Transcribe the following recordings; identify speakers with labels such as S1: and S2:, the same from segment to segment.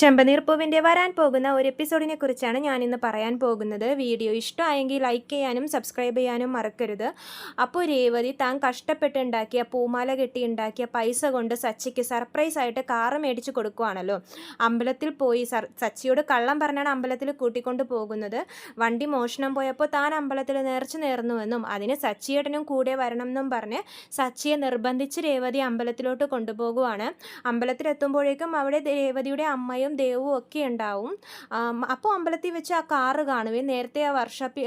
S1: ചെമ്പനീർപ്പൂവിന്റെ വരാൻ പോകുന്ന ഒരു എപ്പിസോഡിനെ കുറിച്ചാണ് ഞാനിന്ന് പറയാൻ പോകുന്നത്. വീഡിയോ ഇഷ്ടമായെങ്കിൽ ലൈക്ക് ചെയ്യാനും സബ്സ്ക്രൈബ് ചെയ്യാനും മറക്കരുത്. അപ്പോൾ രേവതി താൻ കഷ്ടപ്പെട്ടുണ്ടാക്കിയ പൂമാല കെട്ടി ഉണ്ടാക്കിയ പൈസ കൊണ്ട് സച്ചിക്ക് സർപ്രൈസ് ആയിട്ട് കാറ് മേടിച്ച് കൊടുക്കുവാണല്ലോ. അമ്പലത്തിൽ പോയി സച്ചിയോട് കള്ളം പറഞ്ഞാണ് അമ്പലത്തിൽ കൂട്ടിക്കൊണ്ട് പോകുന്നത്. വണ്ടി മോഷണം പോയപ്പോൾ താൻ അമ്പലത്തിൽ നേർച്ചു നേർന്നുവെന്നും അതിന് സച്ചിയേട്ടനും കൂടെ വരണം എന്നും പറഞ്ഞ് സച്ചിയെ നിർബന്ധിച്ച് രേവതി അമ്പലത്തിലോട്ട് കൊണ്ടുപോകുവാണ്. അമ്പലത്തിലെത്തുമ്പോഴേക്കും അവിടെ രേവതിയുടെ അമ്മയും ദേവും ഒക്കെ ഉണ്ടാവും. അപ്പോൾ അമ്പലത്തിൽ വെച്ച് ആ കാറ് കാണുവേ. നേരത്തെ ആ വർഷപ്പി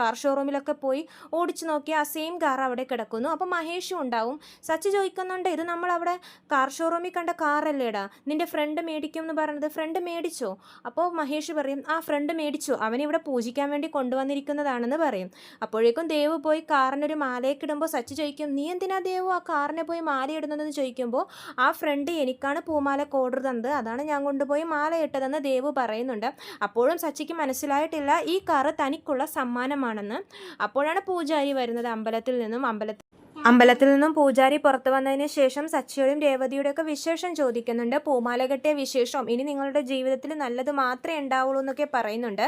S1: കാർ ഷോറൂമിലൊക്കെ പോയി ഓടിച്ചു നോക്കി ആ സെയിം കാർ അവിടെ കിടക്കുന്നു. അപ്പോൾ മഹേഷും ഉണ്ടാവും. സച്ച് ചോദിക്കുന്നുണ്ട് ഇത് നമ്മൾ അവിടെ കാർ ഷോറൂമിൽ കണ്ട കാറല്ലേടാ? നിന്റെ ഫ്രണ്ട് മേടിക്കും എന്ന് പറഞ്ഞത് ഫ്രണ്ട് മേടിച്ചോ? അപ്പോൾ മഹേഷ് പറയും ആ ഫ്രണ്ട് മേടിച്ചു. അവനിവിടെ പൂജിക്കാൻ വേണ്ടി കൊണ്ടുവന്നിരിക്കുന്നതാണെന്ന് പറയും. അപ്പോഴേക്കും ദേവ് പോയി കാറിനൊരു മാലയൊക്കെ സച്ചി ചോദിക്കും നീ എന്തിനാ ദേവ് ആ കാറിനെ പോയി മാല ഇടുന്നതെന്ന് ചോദിക്കുമ്പോൾ ആ ഫ്രണ്ട് എനിക്കാണ് പൂമാല ഓർഡർ തന്നത്. അതാണ് ഞാൻ കൊണ്ടുപോയി മാല ഇട്ടതെന്ന് ദേവു പറയുന്നുണ്ട്. അപ്പോഴും സച്ചിക്ക് മനസ്സിലായിട്ടില്ല ഈ കാറ് തനിക്കുള്ള സമ്മാനമാണെന്ന്. അപ്പോഴാണ് പൂജാരി വരുന്നത് അമ്പലത്തിൽ നിന്നും. അമ്പലത്തിൽ അമ്പലത്തിൽ നിന്നും പൂജാരി പുറത്തു വന്നതിന് ശേഷം സച്ചിയുടെയും രേവതിയുടെ ഒക്കെ വിശേഷം ചോദിക്കുന്നുണ്ട്. പൂമാല കെട്ടിയ വിശേഷം ഇനി നിങ്ങളുടെ ജീവിതത്തിൽ നല്ലത് മാത്രമേ ഉണ്ടാവുള്ളൂ എന്നൊക്കെ പറയുന്നുണ്ട്.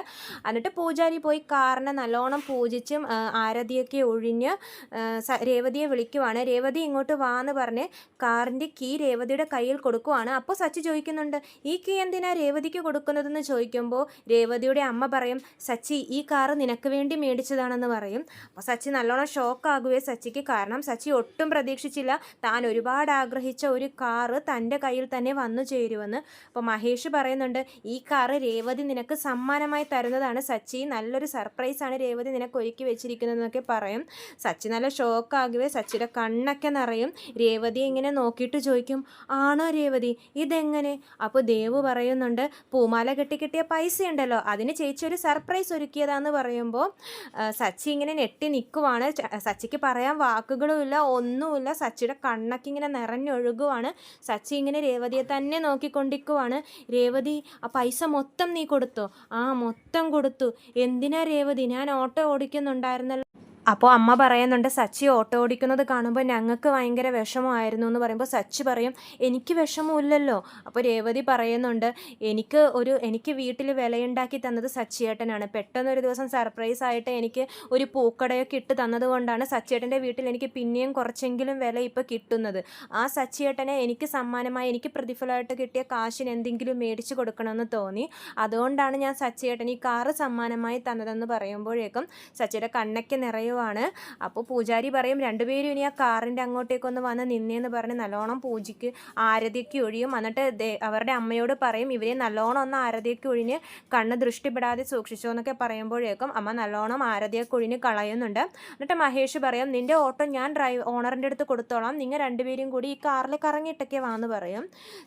S1: എന്നിട്ട് പൂജാരി പോയി കാറിനെ നല്ലോണം പൂജിച്ചും ആരതിയൊക്കെ ഒഴിഞ്ഞ് രേവതിയെ വിളിക്കുവാണ്. രേവതി ഇങ്ങോട്ട് വാ എന്ന് പറഞ്ഞ് കാറിന്റെ കീ രേവതിയുടെ കയ്യിൽ കൊടുക്കുവാണ്. അപ്പോൾ സച്ചി ചോദിക്കുന്നുണ്ട് ഈ കീ എന്തിനാ രേവതിക്ക് കൊടുക്കുന്നതെന്ന് ചോദിക്കുമ്പോൾ രേവതിയുടെ അമ്മ പറയും സച്ചി ഈ കാറ് നിനക്ക് വേണ്ടി മേടിച്ചതാണെന്ന് പറയും. അപ്പോൾ സച്ചി നല്ലോണം ഷോക്കാകുകയെ സച്ചിക്ക് കാരണം സച്ചി ഒട്ടും പ്രതീക്ഷിച്ചില്ല. താൻ ഒരുപാട് ആഗ്രഹിച്ച ഒരു കാറ് തന്റെ കയ്യിൽ തന്നെ വന്നു ചേരുമെന്ന്. അപ്പോൾ മഹേഷ് പറയുന്നുണ്ട് ഈ കാറ് രേവതി നിനക്ക് സമ്മാനമായി തരുന്നതാണ് സച്ചി. നല്ലൊരു സർപ്രൈസാണ് രേവതി നിനക്ക് ഒരുക്കി വെച്ചിരിക്കുന്നതെന്നൊക്കെ പറയും. സച്ചി നല്ല ഷോക്കാകുവേ സച്ചിയുടെ കണ്ണൊക്കെ നിറയും. രേവതി ഇങ്ങനെ നോക്കിയിട്ട് ചോദിക്കും ആണോ രേവതി? ഇതെങ്ങനെ? അപ്പോൾ ദേവ് പറയുന്നുണ്ട് പൂമാല കെട്ടി കിട്ടിയ പൈസ ഉണ്ടല്ലോ അതിന് ചേച്ചി ഒരു സർപ്രൈസ് ഒരുക്കിയതാന്ന് പറയുമ്പോൾ സച്ചി ഇങ്ങനെ നെട്ടി നിൽക്കുവാണ്. സച്ചിക്ക് പറയാൻ വാക്കുകളുമില്ല ഒന്നുമില്ല. സച്ചിയുടെ കണ്ണൊക്കെ ഇങ്ങനെ നിറഞ്ഞൊഴുകുവാണ്. സച്ചി ഇങ്ങനെ രേവതിയെ തന്നെ നോക്കിക്കൊണ്ടിരിക്കുവാണ്. രേവതി ആ പൈസ മൊത്തം നീ കൊടുത്തോ? ആ മൊത്തം കൊടുത്തു. എന്തിനാ രേവതി? ഞാൻ ഓട്ടോ ഓടിക്കുന്നുണ്ടായിരുന്നല്ലോ. അപ്പോൾ അമ്മ പറയുന്നുണ്ട് സച്ചി ഓട്ടോ ഓടിക്കുന്നത് കാണുമ്പോൾ ഞങ്ങൾക്ക് ഭയങ്കര വിഷമമായിരുന്നു എന്ന് പറയുമ്പോൾ സച്ചി പറയും എനിക്ക് വിഷമമില്ലല്ലോ. അപ്പോൾ രേവതി പറയുന്നുണ്ട് എനിക്ക് ഒരു എനിക്ക് വീട്ടിൽ വിലയുണ്ടാക്കി തന്നത് സച്ചിയേട്ടനാണ്. പെട്ടെന്ന് ഒരു ദിവസം സർപ്രൈസ് ആയിട്ട് എനിക്ക് ഒരു പൂക്കടയൊക്കെ ഇട്ട് തന്നതുകൊണ്ടാണ് സച്ചിയേട്ടന്റെ വീട്ടിൽ എനിക്ക് പിന്നെയും കുറച്ചെങ്കിലും വില ഇപ്പോൾ കിട്ടുന്നത്. ആ സച്ചിയേട്ടനെ എനിക്ക് സമ്മാനമായി എനിക്ക് പ്രതിഫലമായിട്ട് കിട്ടിയ കാശിന് എന്തെങ്കിലും മേടിച്ചു കൊടുക്കണമെന്ന് തോന്നി. അതുകൊണ്ടാണ് ഞാൻ സച്ചിയേട്ടൻ ഈ കാറ് സമ്മാനമായി തന്നതെന്ന് പറയുമ്പോഴേക്കും സച്ചിയുടെ കണ്ണൊക്കെ നിറയുവാണ് അപ്പോൾ പൂജാരി പറയും രണ്ടുപേരും ഇനി ആ കാറിന്റെ അങ്ങോട്ടേക്കൊന്ന് വന്ന് നിന്നേന്ന് പറഞ്ഞ് നല്ലോണം പൂജയ്ക്ക് ആരതിയൊക്കെ ഒഴിയും. എന്നിട്ട് അവരുടെ അമ്മയോട് പറയും ഇവരെ നല്ലോണം ഒന്ന് ആരതിയൊക്കെ ഒഴിഞ്ഞ് കണ്ണ് ദൃഷ്ടിപ്പെടാതെ സൂക്ഷിച്ചോ എന്നൊക്കെ പറയുമ്പോഴേക്കും അമ്മ നല്ലോണം ആരതിയൊക്കെ ഒഴിഞ്ഞ് കളയുന്നുണ്ട്. എന്നിട്ട് മഹേഷ് പറയും നിന്റെ ഓട്ടോ ഞാൻ ഡ്രൈവ് ഓണറിന്റെ അടുത്ത് കൊടുത്തോളാം. നിങ്ങൾ രണ്ടുപേരും കൂടി ഈ കാറിൽ കറങ്ങിയിട്ടൊക്കെ വാന്ന് പറയും.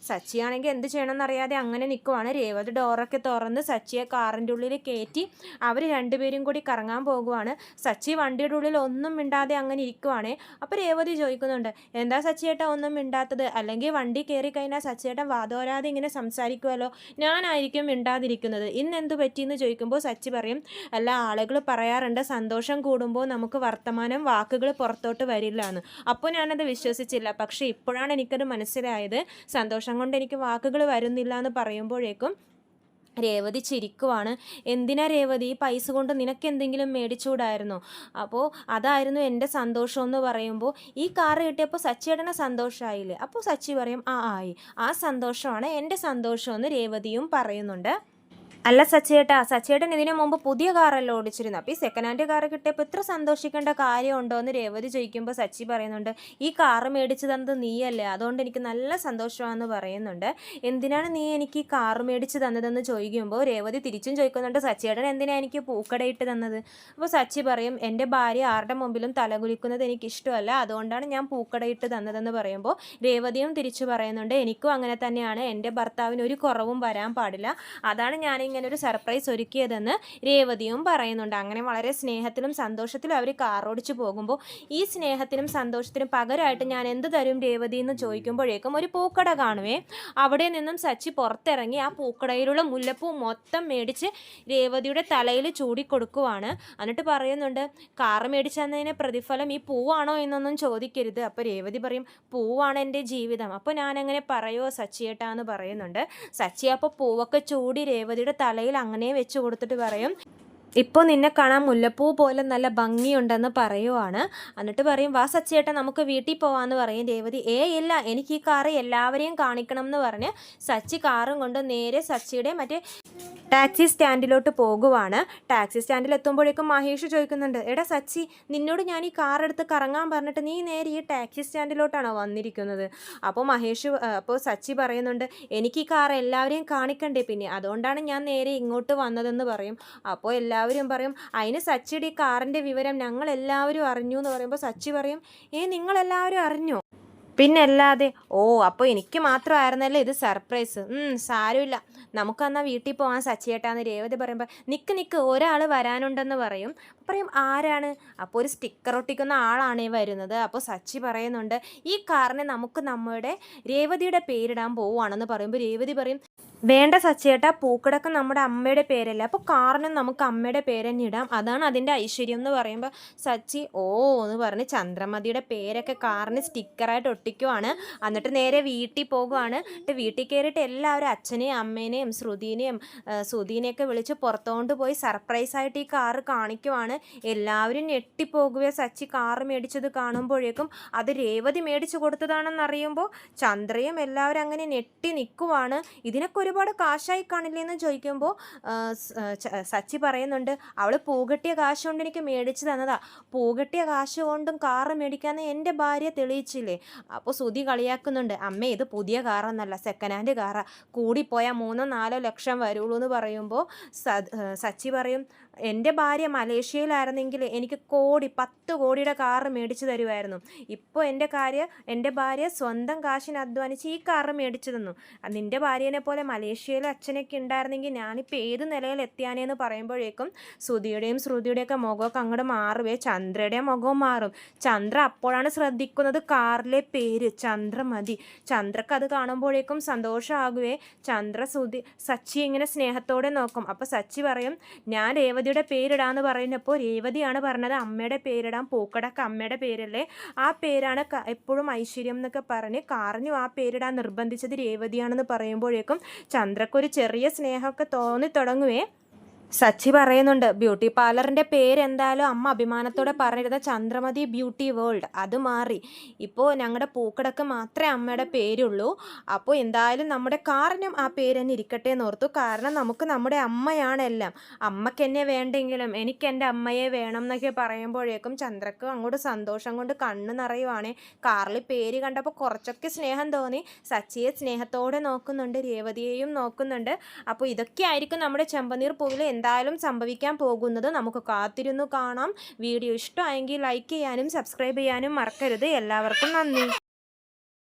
S1: സച്ചിയാണെങ്കിൽ എന്ത് ചെയ്യണമെന്നറിയാതെ അങ്ങനെ നിൽക്കുവാണ് രേവത് ഡോറൊക്കെ തുറന്ന് സച്ചിയെ കാറിന്റെ ഉള്ളിൽ കയറ്റി അവർ രണ്ടുപേരും കൂടി കറങ്ങാൻ പോകുവാണ്. സച്ചി വണ്ടിയുടെ ഉള്ളിൽ ഒന്നും മിണ്ടാതെ അങ്ങനെ ഇരിക്കുവാണേ. അപ്പോൾ രേവതി ചോദിക്കുന്നുണ്ട് എന്താ സച്ചിയേട്ടൻ ഒന്നും മിണ്ടാത്തത്? അല്ലെങ്കിൽ വണ്ടി കയറി കഴിഞ്ഞാൽ സച്ചിയേട്ടൻ വാതോരാതെ ഇങ്ങനെ സംസാരിക്കുമല്ലോ ഞാനായിരിക്കും മിണ്ടാതിരിക്കുന്നത്. ഇന്ന് എന്ത് പറ്റിയെന്ന് ചോദിക്കുമ്പോൾ സച്ചി പറയും അല്ല ആളുകൾ പറയാറുണ്ട് സന്തോഷം കൂടുമ്പോൾ നമുക്ക് വർത്തമാനം വാക്കുകൾ പുറത്തോട്ട് വരില്ല എന്ന് അപ്പോൾ ഞാനത് വിശ്വസിച്ചില്ല. പക്ഷേ ഇപ്പോഴാണ് എനിക്കത് മനസ്സിലായത്. സന്തോഷം കൊണ്ട് എനിക്ക് വാക്കുകൾ വരുന്നില്ല എന്ന് പറയുമ്പോഴേക്കും രേവതി ചിരിക്കുവാണ്. എന്തിനാ രേവതി? ഈ പൈസ കൊണ്ട് നിനക്ക് എന്തെങ്കിലും മേടിച്ചുകൂടായിരുന്നോ? അപ്പോൾ അതായിരുന്നു എന്റെ സന്തോഷം എന്ന് പറയുമ്പോൾ ഈ കാറ് കിട്ടിയപ്പോൾ സച്ചിയേട്ടനെ സന്തോഷമായില്ലേ അപ്പോൾ സച്ചി പറയും ആ ആയി. ആ സന്തോഷമാണ് എന്റെ സന്തോഷമെന്ന് രേവതിയും പറയുന്നുണ്ട്. അല്ല സച്ചേട്ടാ സച്ചേട്ടൻ ഇതിനു മുമ്പ് പുതിയ കാറല്ലോ ഓടിച്ചിരുന്നു? അപ്പോൾ ഈ സെക്കൻഡ് ഹാൻഡ് കാർ കിട്ടിയപ്പോൾ ഇത്ര സന്തോഷിക്കേണ്ട കാര്യമുണ്ടോ എന്ന് രേവതി ചോദിക്കുമ്പോൾ സച്ചി പറയുന്നുണ്ട് ഈ കാറ് മേടിച്ചു തന്നത് നീയല്ലേ? അതുകൊണ്ട് എനിക്ക് നല്ല സന്തോഷമാണെന്ന് പറയുന്നുണ്ട്. എന്തിനാണ് നീ എനിക്ക് ഈ കാറ് മേടിച്ചു തന്നതെന്ന് ചോദിക്കുമ്പോൾ രേവതി തിരിച്ചും ചോദിക്കുന്നുണ്ട് സച്ചിയേട്ടൻ എന്തിനാ എനിക്ക് പൂക്കടയിട്ട് തന്നത്? അപ്പോൾ സച്ചി പറയും എന്റെ ഭാര്യ ആരുടെ മുമ്പിലും തലകുലിക്കുന്നത് എനിക്ക് ഇഷ്ടമല്ല. അതുകൊണ്ടാണ് ഞാൻ പൂക്കടയിട്ട് തന്നതെന്ന് പറയുമ്പോൾ രേവതിയും തിരിച്ചു പറയുന്നുണ്ട് എനിക്കും അങ്ങനെ തന്നെയാണ്. എന്റെ ഭർത്താവിന് ഒരു കുറവും വരാൻ പാടില്ല. അതാണ് ഞാനിങ്ങനെ ഇങ്ങനെ ഒരു സർപ്രൈസ് ഒരുക്കിയതെന്ന് രേവതിയും പറയുന്നുണ്ട്. അങ്ങനെ വളരെ സ്നേഹത്തിലും സന്തോഷത്തിലും അവർ കാർ ഓടിച്ചു പോകുമ്പോൾ ഈ സ്നേഹത്തിനും സന്തോഷത്തിനും പകരമായിട്ട് ഞാൻ എന്ത് തരും രേവതി എന്ന് ചോദിക്കുമ്പോഴേക്കും ഒരു പൂക്കട കാണുവേ. അവിടെ നിന്നും സച്ചി പുറത്തിറങ്ങി ആ പൂക്കടയിലുള്ള മുല്ലപ്പൂ മൊത്തം മേടിച്ച് രേവതിയുടെ തലയിൽ ചൂടിക്കൊടുക്കുവാണ്. എന്നിട്ട് പറയുന്നുണ്ട് കാറ് മേടിച്ചതിന് പ്രതിഫലം ഈ പൂവാണോ എന്നൊന്നും ചോദിക്കരുത്. അപ്പോൾ രേവതി പറയും പൂവാണ് എന്റെ ജീവിതം. അപ്പോൾ ഞാനങ്ങനെ പറയുമോ സച്ചിയേട്ടാ എന്ന് പറയുന്നുണ്ട്. സച്ചി അപ്പോൾ പൂവൊക്കെ ചൂടി രേവതിയുടെ തലയിൽ അങ്ങനെ വെച്ച് കൊടുത്തിട്ട് പറയും. ഇപ്പോൾ നിന്നെ കാണാൻ മുല്ലപ്പൂ പോലെ നല്ല ഭംഗിയുണ്ടെന്ന് പറയുവാണ്. എന്നിട്ട് പറയും വാ സച്ചേട്ടൻ നമുക്ക് വീട്ടിൽ പോവാന്ന് പറയും. രേവതി ഏ ഇല്ല എനിക്ക് ഈ കാറ് എല്ലാവരെയും കാണിക്കണം എന്ന് പറഞ്ഞ് സച്ചി കാറും കൊണ്ട് നേരെ സച്ചിയുടെ മറ്റേ ടാക്സി സ്റ്റാൻഡിലോട്ട് പോകുവാണ്. ടാക്സി സ്റ്റാൻഡിൽ എത്തുമ്പോഴേക്കും മഹേഷ് ചോദിക്കുന്നുണ്ട് എടാ സച്ചി നിന്നോട് ഞാൻ ഈ കാർ എടുത്ത് കറങ്ങാൻ പറഞ്ഞിട്ട് നീ നേരെ ഈ ടാക്സി സ്റ്റാൻഡിലോട്ടാണോ വന്നിരിക്കുന്നത്? അപ്പോൾ മഹേഷ് അപ്പോൾ സച്ചി പറയുന്നുണ്ട് എനിക്ക് ഈ കാർ എല്ലാവരെയും കാണിക്കണ്ടേ പിന്നെ അതുകൊണ്ടാണ് ഞാൻ നേരെ ഇങ്ങോട്ട് വന്നതെന്ന് പറയും. അപ്പോൾ എല്ലാവരും പറയും അതിന് സച്ചിയുടെ ഈ കാറിന്റെ വിവരം ഞങ്ങളെല്ലാവരും അറിഞ്ഞു എന്ന് പറയുമ്പോൾ സച്ചി പറയും ഏ നിങ്ങളെല്ലാവരും അറിഞ്ഞോ? പിന്നല്ലാതെ ഓ അപ്പോൾ എനിക്ക് മാത്രമായിരുന്നല്ലോ ഇത് സർപ്രൈസ്? സാരമില്ല. നമുക്കെന്നാൽ വീട്ടിൽ പോകാൻ സച്ചിയേട്ടാന്ന് രേവതി പറയുമ്പോൾ നിക്ക് നിക്ക് ഒരാൾ വരാനുണ്ടെന്ന് പറയും. പറയും ആരാണ്? അപ്പോൾ ഒരു സ്റ്റിക്കർ ഒട്ടിക്കുന്ന ആളാണ് വരുന്നത്. അപ്പോൾ സച്ചി പറയുന്നുണ്ട് ഈ കാറിനെ നമുക്ക് നമ്മുടെ രേവതിയുടെ പേരിടാൻ പോവുകയാണെന്ന് പറയുമ്പോൾ രേവതി പറയും വേണ്ട സച്ചേട്ടാ പൂക്കടക്ക് നമ്മുടെ അമ്മയുടെ പേരല്ലേ അപ്പോൾ കാറിനും നമുക്ക് അമ്മയുടെ പേര് തന്നെ ഇടാം. അതാണ് അതിന്റെ ഐശ്വര്യം എന്ന് പറയുമ്പോൾ സച്ചി ഓ എന്ന് പറഞ്ഞ് ചന്ദ്രമതിയുടെ പേരൊക്കെ കാറിന് സ്റ്റിക്കറായിട്ട് ഒട്ടിക്കുവാണ്. എന്നിട്ട് നേരെ വീട്ടിൽ പോകുവാണ് എന്നിട്ട് വീട്ടിൽ കയറിയിട്ട് എല്ലാവരും അച്ഛനെയും അമ്മേനെയും ശ്രുതിനെയും സുധീനെയൊക്കെ വിളിച്ച് പുറത്തോണ്ട് പോയി സർപ്രൈസായിട്ട് ഈ കാറ് കാണിക്കുവാണ്. എല്ലാവരും ഞെട്ടിപ്പോകുകയോ സച്ചി കാറ് മേടിച്ചത് കാണുമ്പോഴേക്കും അത് രേവതി മേടിച്ചു കൊടുത്തതാണെന്ന് അറിയുമ്പോൾ ചന്ദ്രയും എല്ലാവരും അങ്ങനെ ഞെട്ടി നിൽക്കുവാണ് ഇതിനൊക്കെ ഒരുപാട് കാശായി കാണില്ലെന്ന് ചോദിക്കുമ്പോൾ സച്ചി പറയുന്നുണ്ട് അവൾ പൂകെട്ടിയ കാശ് കൊണ്ട് എനിക്ക് മേടിച്ചു തന്നതാ. പൂകെട്ടിയ കാശ് കൊണ്ടും കാറ് മേടിക്കാന്ന് എന്റെ ഭാര്യ തെളിയിച്ചില്ലേ? അപ്പോൾ സുധി കളിയാക്കുന്നുണ്ട് അമ്മേ ഇത് പുതിയ കാറെന്നല്ല സെക്കൻഡ് ഹാൻഡ് കാറാ. കൂടിപ്പോയാൽ മൂന്നോ നാലോ ലക്ഷം വരുള്ളൂ എന്ന് പറയുമ്പോൾ സച്ചി പറയും എന്റെ ഭാര്യ മലേഷ്യയിലായിരുന്നെങ്കിൽ എനിക്ക് കോടി പത്ത് കോടിയുടെ കാറ് മേടിച്ചു തരുമായിരുന്നു. ഇപ്പോൾ എന്റെ കാര്യ എന്റെ ഭാര്യ സ്വന്തം കാശിന് അധ്വാനിച്ച് ഈ കാറ് മേടിച്ചു തന്നു. നിന്റെ ഭാര്യേനെ പോലെ മലേഷ്യയിലെ അച്ഛനൊക്കെ ഉണ്ടായിരുന്നെങ്കിൽ ഞാനിപ്പോൾ ഏത് നിലയിൽ എത്തിയാനേന്ന് പറയുമ്പോഴേക്കും സുധിയുടെയും ശ്രുതിയുടെയൊക്കെ മുഖമൊക്കെ അങ്ങോട്ട് മാറുവേ. ചന്ദ്രയുടെ മുഖവും മാറും. ചന്ദ്ര അപ്പോഴാണ് ശ്രദ്ധിക്കുന്നത് കാറിലെ പേര് ചന്ദ്രമതി ചന്ദ്രക്ക് അത് കാണുമ്പോഴേക്കും സന്തോഷമാകുവേ. ചന്ദ്ര സുധി സച്ചി ഇങ്ങനെ സ്നേഹത്തോടെ നോക്കും. അപ്പോൾ സച്ചി പറയും ഞാൻ രേവതിയുടെ പേരിടാന്ന് പറയുന്നപ്പോൾ രേവതിയാണ് പറഞ്ഞത് അമ്മയുടെ പേരിടാൻ പൂക്കടക്ക് അമ്മയുടെ പേരല്ലേ? ആ പേരാണ് എപ്പോഴും ഐശ്വര്യം എന്നൊക്കെ പറഞ്ഞ് കാറിനും ആ പേരിടാൻ നിർബന്ധിച്ചത് രേവതിയാണെന്ന് പറയുമ്പോഴേക്കും ചന്ദ്രക്കൊരു ചെറിയ സ്നേഹമൊക്കെ തോന്നി തുടങ്ങുവേ. സച്ചി പറയുന്നുണ്ട് ബ്യൂട്ടി പാർലറിന്റെ പേര് എന്തായാലും അമ്മ അഭിമാനത്തോടെ പറഞ്ഞിരുന്ന ചന്ദ്രമതി ബ്യൂട്ടി വേൾഡ് അത് മാറി. ഇപ്പോൾ ഞങ്ങളുടെ പൂക്കടക്ക് മാത്രമേ അമ്മയുടെ പേരുള്ളൂ. അപ്പോൾ എന്തായാലും നമ്മുടെ കാറിനും ആ പേര് തന്നെ ഇരിക്കട്ടെ എന്ന് ഓർത്തു. കാരണം നമുക്ക് നമ്മുടെ അമ്മയാണ് എല്ലാം. അമ്മയ്ക്ക് വേണ്ടെങ്കിലും എനിക്ക് എന്റെ അമ്മയെ വേണം എന്നൊക്കെ പറയുമ്പോഴേക്കും ചന്ദ്രക്ക് അങ്ങോട്ട് സന്തോഷം കൊണ്ട് കണ്ണ് നിറയുവാണ്. കാറിൽ പേര് കണ്ടപ്പോൾ കുറച്ചൊക്കെ സ്നേഹം തോന്നി. സച്ചിയെ സ്നേഹത്തോടെ നോക്കുന്നുണ്ട് രേവതിയെയും നോക്കുന്നുണ്ട്. അപ്പോൾ ഇതൊക്കെ ആയിരിക്കും നമ്മുടെ ചെമ്പനീർ പൂവിൽ എന്തായാലും സംഭവിക്കാൻ പോകുന്നത് നമുക്ക് കാത്തിരുന്നു കാണാം. വീഡിയോ ഇഷ്ടമായെങ്കിൽ ലൈക്ക് ചെയ്യാനും സബ്സ്ക്രൈബ് ചെയ്യാനും മറക്കരുത്. എല്ലാവർക്കും നന്ദി.